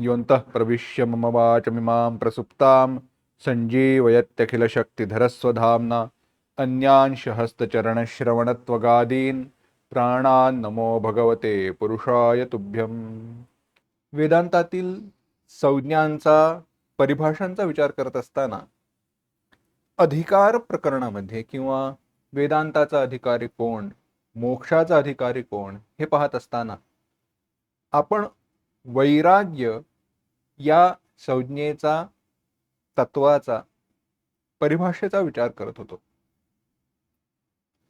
योऽन्तः प्रविश्य मम वाचमिमां प्रसुप्तां सञ्जीवयत्यखिलशक्तिधरस्वधाम्ना अन्यांशहस्तचरणश्रवणत्वगादीन् प्राणान् नमो भगवते पुरुषाय तुभ्यं वेदांतातील संज्ञांचा परिभाषांचा विचार करत असताना अधिकार प्रकरणामध्ये किंवा वेदांताचा अधिकारी कोण मोक्षाचा अधिकारी कोण हे पाहत असताना आपण वैराग्य या संज्ञेचा तत्वाचा परिभाषेचा विचार करत होतो.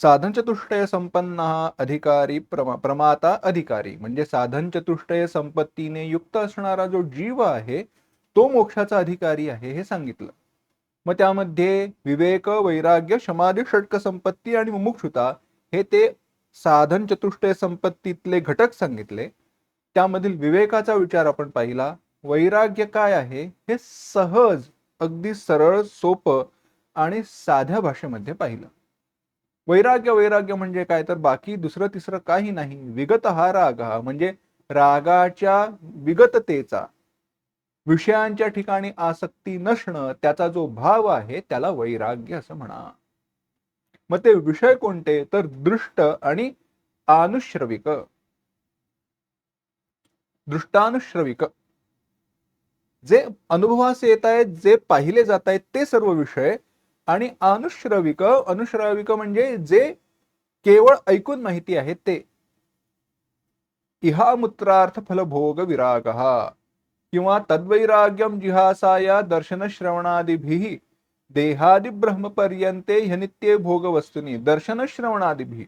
साधन चतुष्टय संपन्न अधिकारी प्रमा प्रमाता अधिकारी म्हणजे साधन चतुष्टय संपत्तीने युक्त असणारा जो जीव आहे तो मोक्षाचा अधिकारी आहे हे सांगितलं. मग त्यामध्ये विवेक वैराग्य समाधी षटक संपत्ती आणि मुमुक्षुता हे ते साधन चतुष्टय संपत्तीतले घटक सांगितले. त्यामधील विवेकाचा विचार आपण पाहिला. वैराग्य काय आहे हे सहज अगदी सरळ सोपं आणि साध्या भाषेमध्ये पाहिलं. वैराग्य वैराग्य म्हणजे काय? तर बाकी दुसरं तिसरं काही नाही. विगत हा राग हा. म्हणजे रागाच्या विगततेचा विषयांच्या ठिकाणी आसक्ती नसणं त्याचा जो भाव आहे त्याला वैराग्य असं म्हणा. मग ते विषय कोणते? तर दृष्ट आणि अनुश्रविक. दृष्टानुश्रविक. जे अनुभवास येत आहेत जे पाहिले जात आहेत ते सर्व विषय. आणि अनुश्रविक अनुश्राविक म्हणजे जे केवळ ऐकून माहिती आहे ते. इहा मूत्रार्थ फलभोग विराग. किंवा तद्वैराग्यम जिहासाया दर्शन श्रवणादिभिः देहादि ब्रह्मपर्यंते ह्यनित्ये भोग वस्तुनी दर्शन श्रवणादिभी.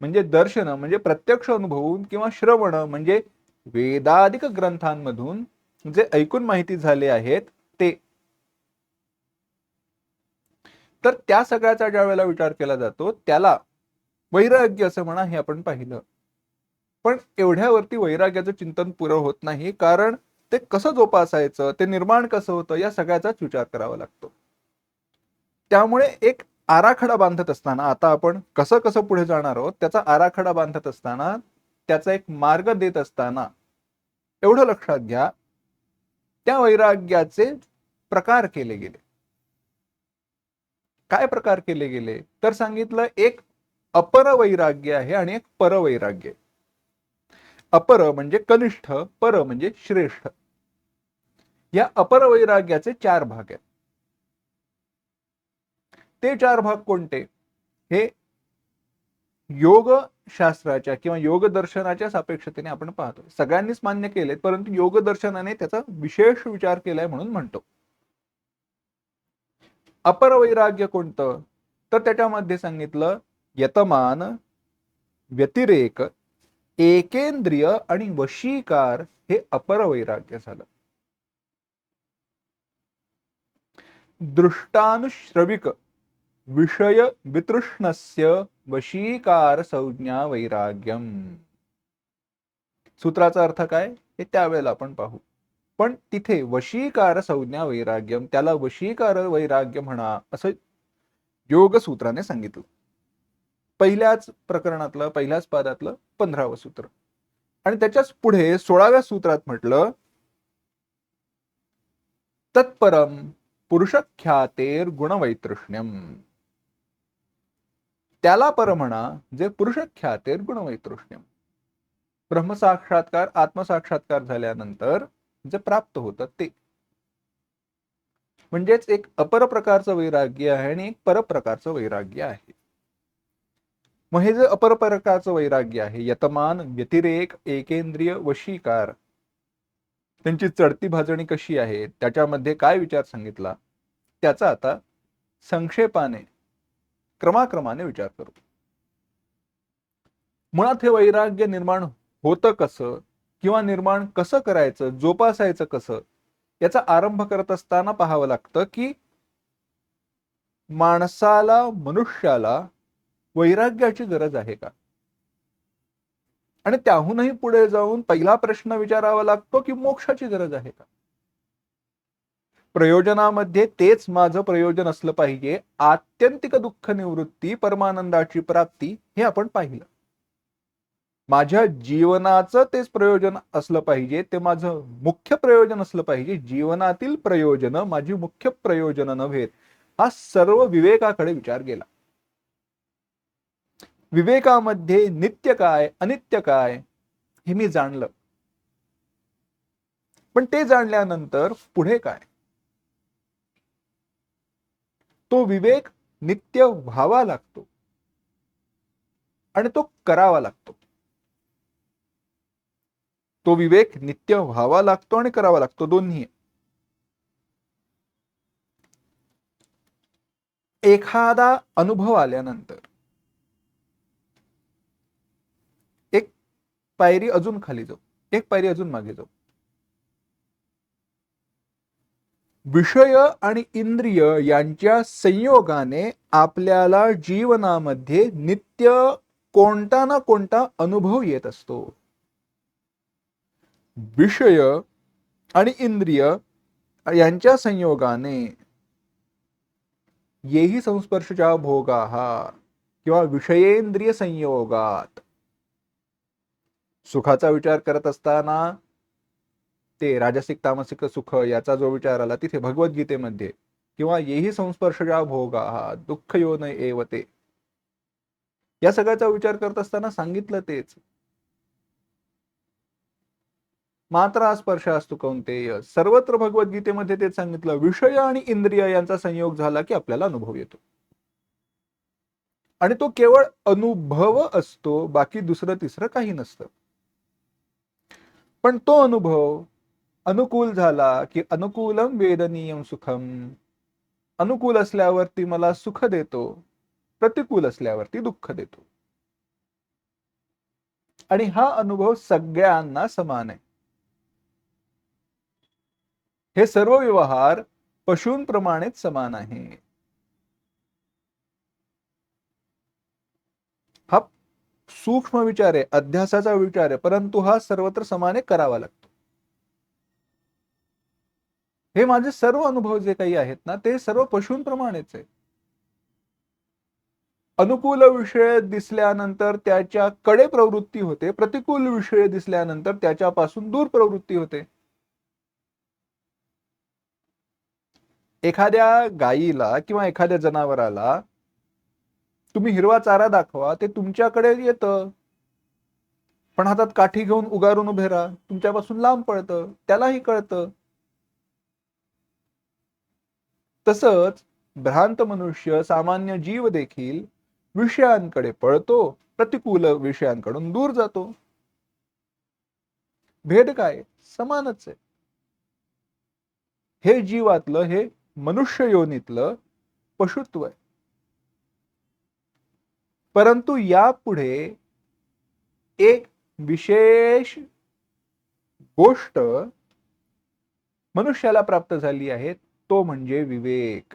म्हणजे दर्शन म्हणजे प्रत्यक्ष अनुभवून किंवा श्रवण म्हणजे वेदाधिक ग्रंथांमधून जे ऐकून माहिती झाले आहेत ते. तर त्या सगळ्याचा ज्या वेळेला विचार केला जातो त्याला वैराग्य असं म्हणा हे आपण पाहिलं. पण एवढ्यावरती वैराग्याचं चिंतन पुरं होत नाही कारण ते कसं जोपासायचं ते निर्माण कसं होतं या सगळ्याचाच विचार करावा लागतो. त्यामुळे एक आराखडा बांधत असताना आता आपण कसं कसं पुढे जाणार आहोत त्याचा आराखडा बांधत असताना त्याचा एक मार्ग देत असताना एवढं लक्षात घ्या त्या वैराग्याचे प्रकार केले गेले. काय प्रकार केले गेले? तर सांगितलं एक अपर वैराग्य आहे आणि एक परवैराग्य अपर म्हणजे कनिष्ठ पर म्हणजे श्रेष्ठ. या अपर वैराग्याचे चार भाग आहेत. ते चार भाग कोणते? हे योग शास्त्राच्या किंवा योग दर्शनाच्या सापेक्षतेने आपण पाहतो सगळ्यांनीच मान्य केले परंतु योग दर्शनाने त्याचा विशेष विचार केलाय म्हणून म्हणतो. अपर वैराग्य कोणतं? तर त्याच्यामध्ये सांगितलं यतमान व्यतिरेक एकेंद्रिय आणि वशीकार हे अपर वैराग्य झालं. दृष्टानुश्रविक विषय वितृष्णस्य वशीकार संज्ञा वैराग्यम. सूत्राचा अर्थ काय? हे त्यावेळेला आपण पाहू. पण तिथे वशीकार संज्ञा वैराग्यम त्याला वशीकार वैराग्य म्हणा असं योग सूत्राने सांगितलं. पहिल्याच प्रकरणातलं पहिल्याच पादातलं पंधरावं सूत्र. आणि त्याच्याच पुढे सोळाव्या सूत्रात म्हटलं तत्परम पुरुषख्यातेर गुणवैतृष्ण्यम त्याला पर म्हणा जे पुरुषख्यातेर गुणवैतृष्ण्यम. ब्रह्मसाक्षात्कार आत्मसाक्षात्कार झाल्यानंतर जे प्राप्त होतं ते. म्हणजेच एक अपर प्रकारचं वैराग्य आहे आणि एक पर प्रकारचं वैराग्य आहे. मग हे जे अपर प्रकारचं वैराग्य आहे यतमान व्यतिरेक एकेंद्रिय वशीकार त्यांची चढती भाजणी कशी आहे त्याच्यामध्ये काय विचार सांगितला त्याचा आता संक्षेपाने क्रमाक्रमाने विचार करू. मुळात हे वैराग्य निर्माण होतं कसं किंवा निर्माण कसं करायचं जोपासायचं कसं याचा आरंभ करत असताना पाहावं लागतं की माणसाला मनुष्याला वैराग्याची गरज आहे का? आणि त्याहूनही पुढे जाऊन पहिला प्रश्न विचारावा लागतो की मोक्षाची गरज आहे का? प्रयोजनामध्ये तेच माझं प्रयोजन असलं पाहिजे. आत्यंतिक दुःख निवृत्ती परमानंदाची प्राप्ती हे आपण पाहिलं. माझ्या जीवनाचं तेच प्रयोजन असलं पाहिजे. ते माझं मुख्य प्रयोजन असलं पाहिजे. जीवनातील प्रयोजन माझी मुख्य प्रयोजन नव्हेत हा सर्व विवेकाकडे विचार गेला. विवेकामध्ये नित्य काय अनित्य काय हे मी जाणलं. पण ते जाणल्यानंतर पुढे काय? तो विवेक नित्य व्हावा लागतो. आणि तो करावा लागतो. तो विवेक नित्य व्हावा लागतो आणि करावा लागतो दोन्ही. एखादा अनुभव आल्यानंतर एक पायरी अजून खाली जाऊ एक पायरी अजून मागे जाऊ. विषय आणि इंद्रिय यांच्या संयोगाने आपल्याला जीवनामध्ये नित्य कोणता ना कोणता अनुभव येत असतो. विषय आणि इंद्रिय यांच्या संयोगाने येही संस्पर्शच्या भोगा किंवा विषयेंद्रिय संयोगात सुखाचा विचार करत असताना ते राजसिक तामसिक सुख याचा जो विचार आला तिथे भगवद्गीतेमध्ये किंवा येही संस्पर्शजा भोगा दुःख यो न एव ते. या सगळ्याचा विचार करत असताना सांगितलं तेच. मात्र स्पर्श असतो कोणते सर्वत्र भगवद्गीतेमध्ये तेच सांगितलं विषय आणि इंद्रिय यांचा संयोग झाला की आपल्याला अनुभव येतो. आणि तो केवळ अनुभव असतो बाकी दुसरं तिसरं काही नसतं. पण तो अनुभव अनुकूल झाला की अनुकूलम वेदनीयम सुखम अनुकूल असल्यावरती मला सुख देतो प्रतिकूल असल्यावरती दुःख देतो. आणि हा अनुभव सगळ्यांना समान आहे. हे सर्व व्यवहार पशूंप्रमाणेच समान आहे. हा सूक्ष्म विचार आहे अध्यासाचा विचार आहे परंतु हा सर्वत्र समाने करावा लागतो. हे माझे सर्व अनुभव जे काही आहेत ना ते सर्व पशूंप्रमाणेच आहे अनुकूल विषय दिसल्यानंतर त्याच्या कडे प्रवृत्ती होते प्रतिकूल विषय दिसल्यानंतर त्याच्यापासून दूर प्रवृत्ती होते. एखाद्या गायीला किंवा एखाद्या जनावराला तुम्ही हिरवा चारा दाखवा ते तुमच्याकडे येतं. पण हातात काठी घेऊन उगारून उभे राहा तुमच्यापासून लांब पळतं त्यालाही कळतं. तसंच भ्रांत मनुष्य सामान्य जीव देखील विषयांकडे पळतो प्रतिकूल विषयांकडून दूर जातो. भेद काय? समानच आहे. हे जीवातलं हे मनुष्य योनीतलं पशुत्व आहे. परंतु यापुढे एक विशेष गोष्ट मनुष्याला प्राप्त झाली आहे तो म्हणजे विवेक.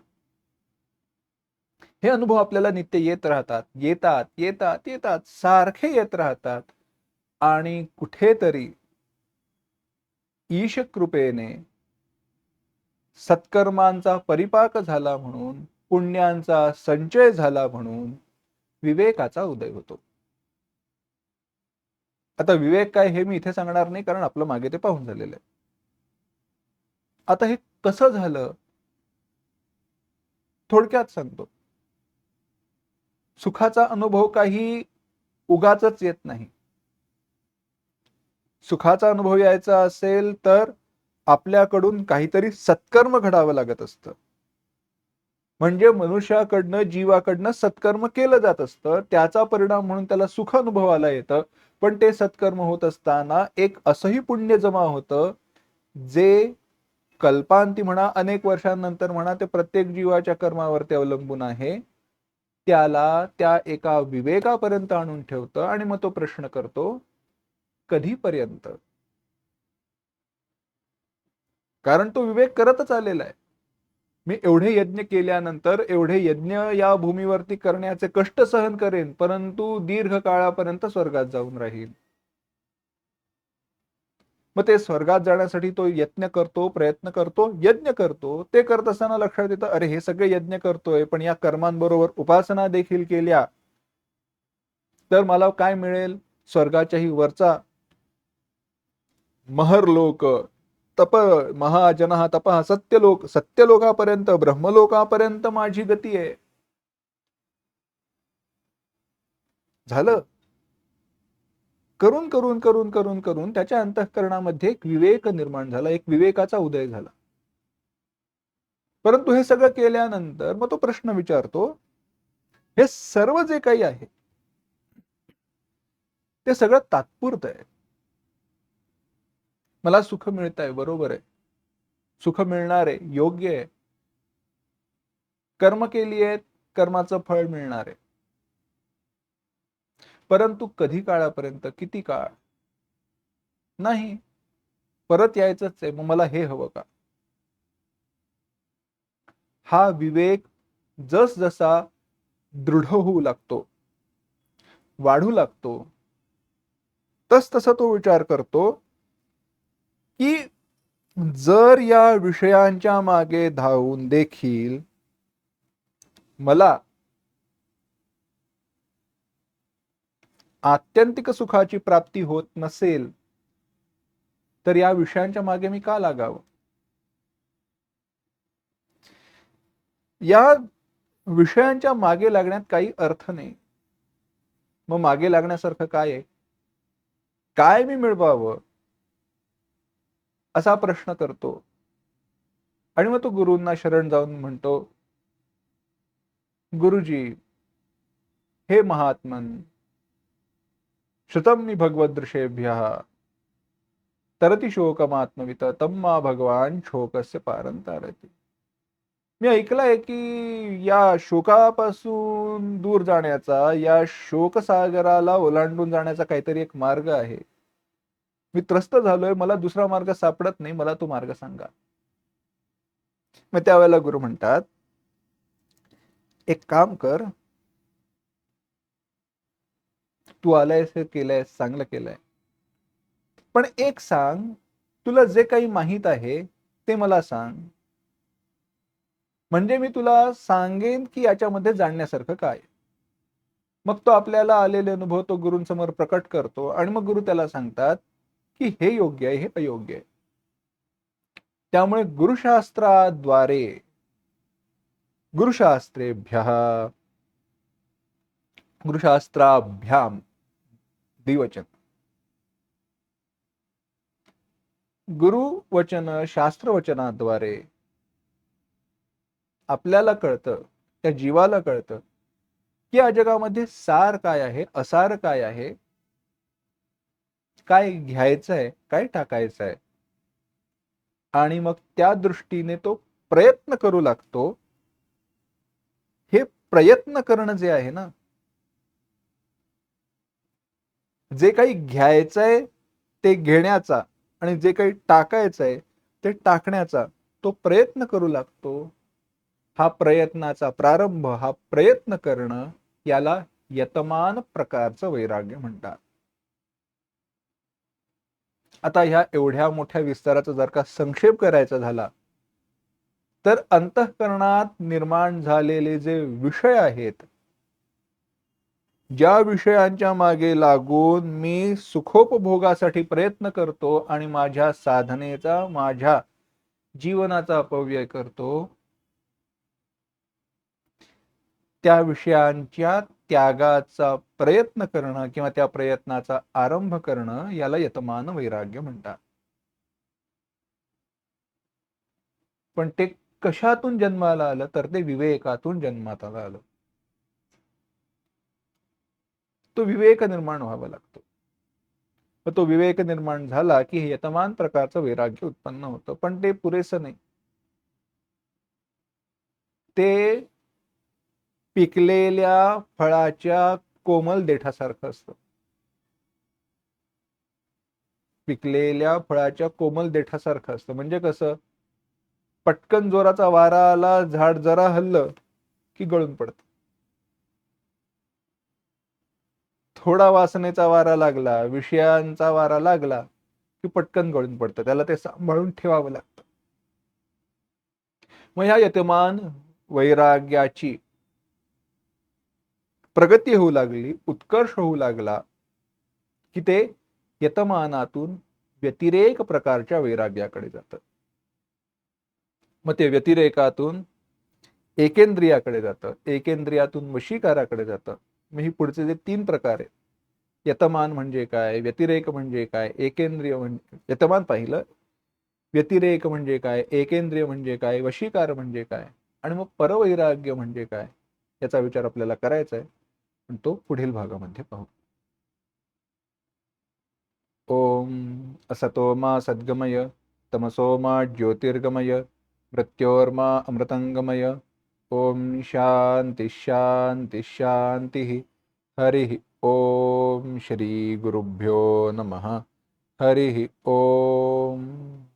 हे अनुभव आपल्याला नित्य येत राहतात. येतात येतात येतात. सारखे येत राहतात. आणि कुठेतरी ईश कृपेने सत्कर्मांचा परिपाक झाला म्हणून पुण्यांचा संचय झाला म्हणून विवेकाचा उदय होतो. आता विवेक काय हे मी इथे सांगणार नाही कारण आपलं मागे ते पाहून झालेलं आहे. आता हे कसं झालं? थोडक्यात सांगतो. सुखाचा अनुभव काही उगाच येत नाही. सुखाचा अनुभव यायचा असेल तर आपल्याकडून काहीतरी सत्कर्म घडावं लागत असतं. म्हणजे मनुष्याकडनं जीवाकडनं सत्कर्म केलं जात असतं. त्याचा परिणाम म्हणून त्याला सुख अनुभवाला येतं. पण ते सत्कर्म होत असताना एक असंही पुण्य जमा होतं जे कल्पांती म्हणा अनेक वर्षांनंतर म्हणा ते प्रत्येक जीवाच्या कर्मावरती अवलंबून आहे. त्याला त्या एका विवेकापर्यंत आणून ठेवतं आणि मग तो प्रश्न करतो कधीपर्यंत? कारण तो विवेक करतच आलेला आहे. मी एवढे यज्ञ केल्यानंतर एवढे यज्ञ या भूमीवरती करण्याचे कष्ट सहन करेन परंतु दीर्घ काळापर्यंत स्वर्गात जाऊन राहील मग ते स्वर्गात जाण्यासाठी तो यत्न करतो प्रयत्न करतो यज्ञ करतो ते करत असताना लक्षात येतं अरे हे सगळे यज्ञ करतोय पण या कर्मांबरोबर उपासना देखील केल्या. तर मला काय मिळेल? स्वर्गाच्याही वरचा महर लोक तप महाजन तप सत्यलोक सत्यलोकापर्यंत ब्रह्मलोकापर्यंत माझी गती आहे. झालं? करून करून करून करून करून त्याच्या अंतःकरणामध्ये एक विवेक निर्माण झाला एक विवेकाचा उदय झाला. परंतु हे सगळं केल्यानंतर मग तो प्रश्न विचारतो हे सर्व जे काही आहे ते सगळं तात्पुरत आहे. मला सुख मिळत आहे बरोबर आहे. सुख मिळणार आहे योग्य आहे. कर्म केली आहेत कर्माचं फळ मिळणार आहे. परंतु कधी काळापर्यंत किती काळ? नाही. परत यायचंच आहे मग मला हे हवं का? हा विवेक जस जसा दृढ होऊ लागतो वाढू लागतो तस तसा तो विचार करतो की जर या विषयांच्या मागे धावून देखील मला आत्यंतिक सुखाची प्राप्ती होत नसेल तर या विषयांच्या मागे मी का लागावं? या विषयांच्या मागे लागण्यात काही अर्थ नाही. मग मागे लागण्यासारखं काय आहे? काय मी मिळवावं? असा प्रश्न करतो. आणि मग तो गुरुंना शरण जाऊन म्हणतो गुरुजी हे महात्मन श्रुतं मी भगवदृशेभ्य तरती शोकमात्मवित तम्मा भगवान शोकस्य पारंतारती मी ऐकलंय की या शोकापासून दूर जाण्याचा या शोकसागराला ओलांडून जाण्याचा काहीतरी एक मार्ग आहे. मी त्रस्त झालोय मला दुसरा मार्ग सापडत नाही मला तो मार्ग सांगा. मग त्यावेळेला गुरु म्हणतात एक काम कर तू आलायस हे केलंयस चांगलं केलंय. पण एक सांग तुला जे काही माहीत आहे ते मला सांग. म्हणजे मी तुला सांगेन की याच्यामध्ये जाणण्यासारखं काय? मग तो आपल्याला आलेले अनुभव तो गुरूंसमोर प्रकट करतो आणि मग गुरु त्याला सांगतात की हे योग्य आहे हे अयोग्य आहे. त्यामुळे गुरुशास्त्राद्वारे गुरुशास्त्रेभ्य गुरुशास्त्राभ्याम द्विवचन गुरुवचन शास्त्रवचनाद्वारे आपल्याला कळतं त्या जीवाला कळतं की या जगामध्ये सार काय आहे असार काय आहे काय घ्यायचं आहे काय टाकायचं आहे. आणि मग त्या दृष्टीने तो प्रयत्न करू लागतो. हे प्रयत्न करणं जे आहे ना जे काही घ्यायचंय ते घेण्याचा आणि जे काही टाकायचंय ते टाकण्याचा तो प्रयत्न करू लागतो. हा प्रयत्नाचा प्रारंभ हा प्रयत्न करणं याला यतमान प्रकारचं वैराग्य म्हणतात. आता ह्या एवढ्या मोठ्या विस्ताराचा जर का संक्षेप करायचा झाला तर अंतःकरणात निर्माण झालेले जे विषय आहेत ज्या विषयांच्या मागे लागून मी सुखोपभोगासाठी प्रयत्न करतो आणि माझ्या साधनेचा माझ्या जीवनाचा अपव्यय करतो त्या विषयांच्या त्यागाचा प्रयत्न करणं किंवा त्या प्रयत्नाचा आरंभ करणं याला यतमान वैराग्य म्हणतात. पण ते कशातून जन्माला आलं? तर ते विवेकातून जन्मात आलं. तो विवेक निर्माण व्हावा लागतो. मग तो विवेक निर्माण झाला की हे यतमान प्रकारचं वैराग्य उत्पन्न होतं पण ते पुरेसं नाही. ते पिकलेल्या फळाच्या कोमल देठासारखं असतं. पिकलेल्या फळाच्या कोमल देठासारखं असतं. म्हणजे कसं? पटकन जोराचा वारा आला झाड जरा हल्लं की गळून पडत. थोडा वासनेचा वारा लागला विषयांचा वारा लागला की पटकन गळून पडतं. त्याला ते सांभाळून ठेवावं लागतं. मग ह्या यतमान वैराग्याची प्रगती होऊ लागली उत्कर्ष होऊ लागला की ते यतमानातून व्यतिरेक प्रकारच्या वैराग्याकडे जातं मग ते व्यतिरेकातून एकेंद्रियाकडे जातं. एकेंद्रियातून वशीकाराकडे जातं. मग ही पुढचे जे तीन प्रकार आहेत यतमान म्हणजे काय व्यतिरेक म्हणजे काय एकेंद्रिय म्हणजे यतमान पाहिलं व्यतिरेक म्हणजे काय एकेंद्रिय म्हणजे काय वशीकार म्हणजे काय आणि मग परवैराग्य म्हणजे काय याचा विचार आपल्याला करायचा आहे. पण तो पुढील भागामध्ये पाहू. ओम असतो मा सद्गमय तमसो मा ज्योतिर्गमय मृत्योर्मा अमृतंगमय ओम शांती शांती शांती हरि ओम श्री गुरुभ्यो नमः। हरि ओम